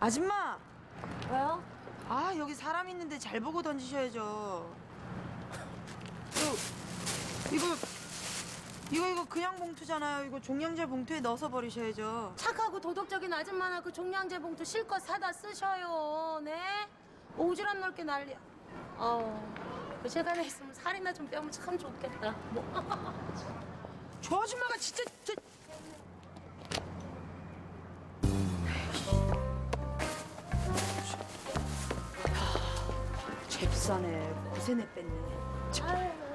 아줌마! 왜요? 아 여기 사람 있는데 잘 보고 던지셔야죠. 이거 이거 이거 이거 그냥 봉투잖아요. 이거 종량제 봉투에 넣어서 버리셔야죠. 착하고 도덕적인 아줌마나 그 종량제 봉투 실컷 사다 쓰셔요. 네? 오지랖 넓게 난리야. 어, 그 시간에 있으면 살이나 좀 빼면 참 좋겠다. 뭐. 저 아줌마가 진짜 저... 잽싸네 고세네 뺐네. 아유.